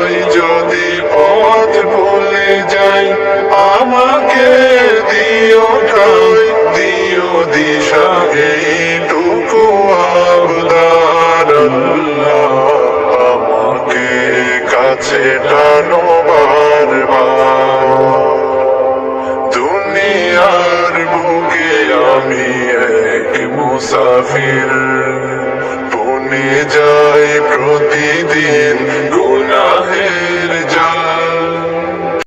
ঠাই যদি পথ ভুলে যাই, আমাকে দিও ঠাই, দিও দিশা, এইটুকু আবদার আমাকে কাছে টানো বারবার। দুনিয়ার বুকে আমি এক মুসাফির। বনে যাই